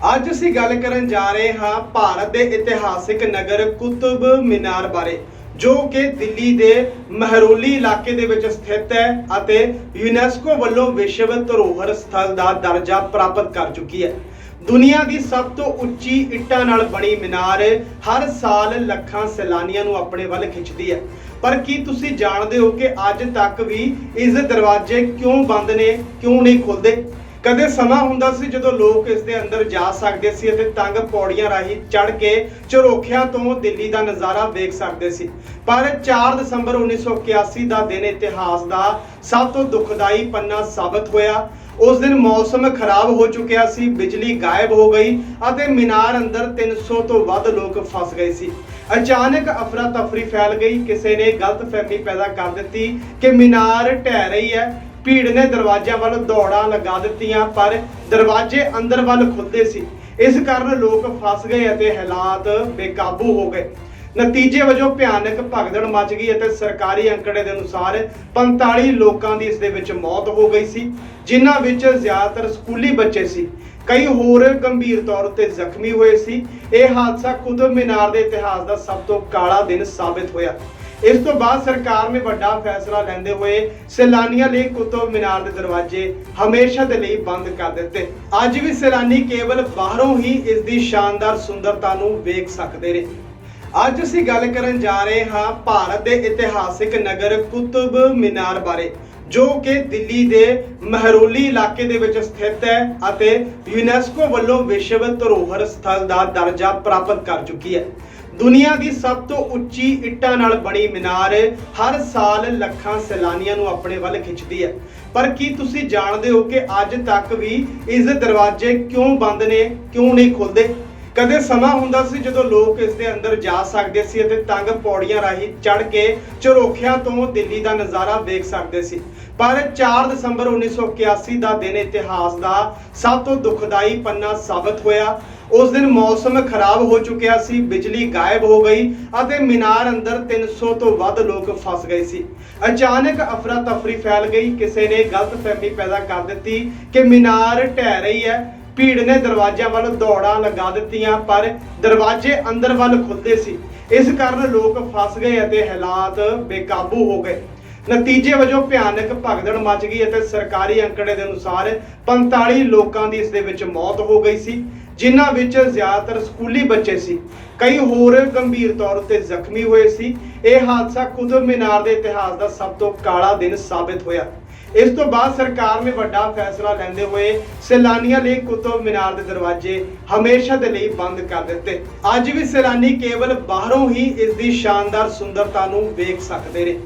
ਅੱਜ ਅਸੀਂ ਗੱਲ ਕਰਨ ਜਾ ਰਹੇ ਹਾਂ ਭਾਰਤ ਦੇ ਇਤਿਹਾਸਿਕ ਨਗਰ ਕੁਤਬ ਮੀਨਾਰ ਬਾਰੇ, ਜੋ ਕਿ ਦਿੱਲੀ ਦੇ ਮਹਿਰੋਲੀ ਇਲਾਕੇ ਦੇ ਵਿੱਚ ਸਥਿਤ ਹੈ ਅਤੇ ਯੂਨੈਸਕੋ ਵੱਲੋਂ ਵਿਸ਼ਵ ਧਰੋਹਰ ਸਥਲ ਦਾ ਦਰਜਾ ਪ੍ਰਾਪਤ ਕਰ ਚੁੱਕੀ ਹੈ। ਦੁਨੀਆ ਦੀ ਸਭ ਤੋਂ ਉੱਚੀ ਇੱਟਾਂ ਨਾਲ ਬਣੀ ਮੀਨਾਰ ਹਰ ਸਾਲ ਲੱਖਾਂ ਸੈਲਾਨੀਆਂ ਨੂੰ ਆਪਣੇ ਵੱਲ ਖਿੱਚਦੀ ਹੈ। ਪਰ ਕੀ ਤੁਸੀਂ ਜਾਣਦੇ ਹੋ ਕਿ ਅੱਜ ਤੱਕ ਵੀ ਇਸ ਦਰਵਾਜ਼ੇ ਕਿਉਂ ਬੰਦ ਨੇ, ਕਿਉਂ ਨਹੀਂ ਖੁੱਲਦੇ ਕਦੇ ਸਮਾਂ ਹੁੰਦਾ ਸੀ ਜਦੋਂ ਲੋਕ ਇਸ ਦੇ ਅੰਦਰ ਜਾ ਸਕਦੇ ਸੀ ਅਤੇ ਤੰਗ ਪੌੜੀਆਂ ਰਾਹੀਂ ਚੜ੍ਹ ਕੇ ਝਰੋਖਿਆਂ ਤੋਂ ਦਿੱਲੀ ਦਾ ਨਜ਼ਾਰਾ ਵੇਖ ਸਕਦੇ ਸੀ। ਪਰ 4 ਦਸੰਬਰ 1981 ਦਾ ਦਿਨ ਇਤਿਹਾਸ ਦਾ ਸਭ ਤੋਂ ਦੁਖਦਾਈ ਪੰਨਾ ਸਾਬਤ ਹੋਇਆ। ਉਸ ਦਿਨ ਮੌਸਮ ਖਰਾਬ ਹੋ ਚੁੱਕਿਆ ਸੀ, ਬਿਜਲੀ ਗਾਇਬ ਹੋ ਗਈ ਅਤੇ ਮੀਨਾਰ ਅੰਦਰ 300 ਤੋਂ ਵੱਧ ਲੋਕ ਫਸ ਗਏ ਸੀ। ਅਚਾਨਕ ਅਫਰਾ ਤਫਰੀ ਫੈਲ ਗਈ, ਕਿਸੇ ਨੇ ਗਲਤਫਹਿਮੀ ਪੈਦਾ ਕਰ ਦਿੱਤੀ ਕਿ ਮੀਨਾਰ ਢਹਿ ਰਹੀ ਹੈ। ਭੀੜ ਨੇ ਦਰਵਾਜ਼ਿਆਂ ਵੱਲ ਦੌੜਾਂ ਲਗਾ ਦਿੱਤੀਆਂ, ਪਰ ਦਰਵਾਜ਼ੇ ਅੰਦਰ ਵੱਲ ਖੁੱਲਦੇ ਸੀ। ਇਸ ਕਾਰਨ ਲੋਕ ਫਸ ਗਏ ਅਤੇ ਹਾਲਾਤ ਬੇਕਾਬੂ ਹੋ ਗਏ। ਨਤੀਜੇ ਵਜੋਂ ਭਿਆਨਕ ਭਗਦੜ ਮਚ ਗਈ ਅਤੇ ਸਰਕਾਰੀ ਅੰਕੜੇ ਦੇ ਅਨੁਸਾਰ 45 ਲੋਕਾਂ ਦੀ ਇਸ ਦੇ ਵਿੱਚ ਮੌਤ ਹੋ ਗਈ ਸੀ, ਜਿਨ੍ਹਾਂ ਵਿੱਚ ਜ਼ਿਆਦਾਤਰ ਸਕੂਲੀ ਬੱਚੇ ਸੀ। ਕਈ ਹੋਰ ਗੰਭੀਰ ਤੌਰ ਤੇ ਜ਼ਖਮੀ ਹੋਏ ਸੀ। ਇਹ ਹਾਦਸਾ ਕੁਤਬ ਮੀਨਾਰ ਦੇ ਇਤਿਹਾਸ ਦਾ ਸਭ ਤੋਂ ਕਾਲਾ ਦਿਨ ਸਾਬਿਤ ਹੋਇਆ। ਇਸ ਤੋਂ ਬਾਅਦ ਸਰਕਾਰ ਨੇ ਵੱਡਾ ਫੈਸਲਾ ਲੈਂਦੇ ਹੋਏ ਸੈਲਾਨੀਆਂ ਲਈ ਕੁਤਬ ਮੀਨਾਰ ਦੇ ਦਰਵਾਜ਼ੇ ਹਮੇਸ਼ਾ ਦੇ ਲਈ ਬੰਦ ਕਰ ਦਿੱਤੇ। ਅੱਜ ਵੀ ਸੈਲਾਨੀ ਕੇਵਲ ਬਾਹਰੋਂ ਹੀ ਇਸ ਦੀ ਸ਼ਾਨਦਾਰ ਸੁੰਦਰਤਾ ਨੂੰ ਵੇਖ ਸਕਦੇ ਨੇ। ਅੱਜ ਅਸੀਂ ਗੱਲ ਕਰਨ ਜਾ ਰਹੇ ਹਾਂ ਭਾਰਤ ਦੇ ਇਤਿਹਾਸਿਕ ਨਗਰ ਕੁਤਬ ਮੀਨਾਰ ਬਾਰੇ, ਜੋ ਕਿ ਦਿੱਲੀ ਦੇ ਮਹਿਰੋਲੀ ਇਲਾਕੇ ਦੇ ਵਿੱਚ ਸਥਿਤ ਹੈ ਅਤੇ ਯੂਨੈਸਕੋ ਵੱਲੋਂ ਵਿਸ਼ਵ ਧਰੋਹਰ ਸਥਲ ਦਾ ਦਰਜਾ ਪ੍ਰਾਪਤ ਕਰ ਚੁੱਕੀ ਹੈ। ਦੁਨੀਆ ਦੀ ਸਭ ਤੋਂ ਉੱਚੀ ਇੱਟਾਂ ਨਾਲ ਬਣੀ ਮੀਨਾਰ ਹਰ ਸਾਲ ਲੱਖਾਂ ਸੈਲਾਨੀਆਂ ਨੂੰ ਆਪਣੇ ਵੱਲ ਖਿੱਚਦੀ ਹੈ। ਪਰ ਕੀ ਤੁਸੀਂ ਜਾਣਦੇ ਹੋ ਕਿ ਅੱਜ ਤੱਕ ਵੀ ਇਸ ਦੇ ਦਰਵਾਜ਼ੇ ਕਿਉਂ ਬੰਦ ਨੇ, ਕਿਉਂ ਨਹੀਂ ਖੁੱਲਦੇ ਕਦੇ ਸਮਾਂ ਹੁੰਦਾ ਸੀ ਜਦੋਂ ਲੋਕ ਇਸ ਦੇ ਅੰਦਰ ਜਾ ਸਕਦੇ ਸੀ ਅਤੇ ਤੰਗ ਪੌੜੀਆਂ ਰਾਹੀਂ ਚੜ੍ਹ ਕੇ ਝਰੋਖਿਆਂ ਤੋਂ ਦਿੱਲੀ ਦਾ ਨਜ਼ਾਰਾ ਵੇਖ ਸਕਦੇ ਸੀ। ਪਰ 4 ਦਸੰਬਰ 1981 ਦਾ ਦਿਨ ਇਤਿਹਾਸ ਦਾ ਸਭ ਤੋਂ ਦੁਖਦਾਈ ਪੰਨਾ ਸਾਬਤ ਹੋਇਆ। ਉਸ ਦਿਨ ਮੌਸਮ ਖਰਾਬ ਹੋ ਚੁੱਕਿਆ ਸੀ, ਬਿਜਲੀ ਗਾਇਬ ਹੋ ਗਈ ਅਤੇ ਮੀਨਾਰ ਅੰਦਰ 300 ਤੋਂ ਵੱਧ ਲੋਕ ਫਸ ਗਏ ਸੀ। ਅਚਾਨਕ ਅਫਰਾ ਤਫਰੀ ਫੈਲ ਗਈ, ਕਿਸੇ ਨੇ ਗਲਤਫਹਿਮੀ ਪੈਦਾ ਕਰ ਦਿੱਤੀ ਕਿ ਮੀਨਾਰ ਢਹਿ ਰਹੀ ਹੈ। ਭੀੜ ਨੇ ਦਰਵਾਜ਼ਿਆਂ ਵੱਲ ਦੌੜਾਂ ਲਗਾ ਦਿੱਤੀਆਂ, ਪਰ ਦਰਵਾਜ਼ੇ ਅੰਦਰ ਵੱਲ ਖੁੱਲਦੇ ਸੀ। ਇਸ ਕਾਰਨ ਲੋਕ ਫਸ ਗਏ ਅਤੇ ਹਾਲਾਤ ਬੇਕਾਬੂ ਹੋ ਗਏ। ਨਤੀਜੇ ਵਜੋਂ ਭਿਆਨਕ ਭਗਦੜ ਮਚ ਗਈ ਅਤੇ ਸਰਕਾਰੀ ਅੰਕੜੇ ਦੇ ਅਨੁਸਾਰ 45 ਲੋਕਾਂ ਦੀ ਇਸ ਦੇ ਵਿੱਚ ਮੌਤ ਹੋ ਗਈ ਸੀ, ਜਿਨ੍ਹਾਂ ਵਿੱਚ ਜ਼ਿਆਦਾਤਰ ਸਕੂਲੀ ਬੱਚੇ ਸੀ। ਕਈ ਹੋਰ ਗੰਭੀਰ ਤੌਰ ਤੇ ਜ਼ਖਮੀ ਹੋਏ ਸੀ। ਇਹ ਹਾਦਸਾ ਕੁਤਬ ਮੀਨਾਰ ਦੇ ਇਤਿਹਾਸ ਦਾ ਸਭ ਤੋਂ ਕਾਲਾ ਦਿਨ ਸਾਬਿਤ ਹੋਇਆ। ਇਸ ਤੋਂ ਬਾਅਦ ਸਰਕਾਰ ਨੇ ਵੱਡਾ ਫੈਸਲਾ ਲੈਂਦੇ ਹੋਏ ਸੈਲਾਨੀਆਂ ਲਈ ਕੁਤਬ ਮੀਨਾਰ ਦੇ ਦਰਵਾਜ਼ੇ ਹਮੇਸ਼ਾ ਦੇ ਲਈ ਬੰਦ ਕਰ ਦਿੱਤੇ। ਅੱਜ ਵੀ ਸੈਲਾਨੀ ਕੇਵਲ ਬਾਹਰੋਂ ਹੀ ਇਸ ਦੀ ਸ਼ਾਨਦਾਰ ਸੁੰਦਰਤਾ ਨੂੰ ਵੇਖ ਸਕਦੇ ਨੇ।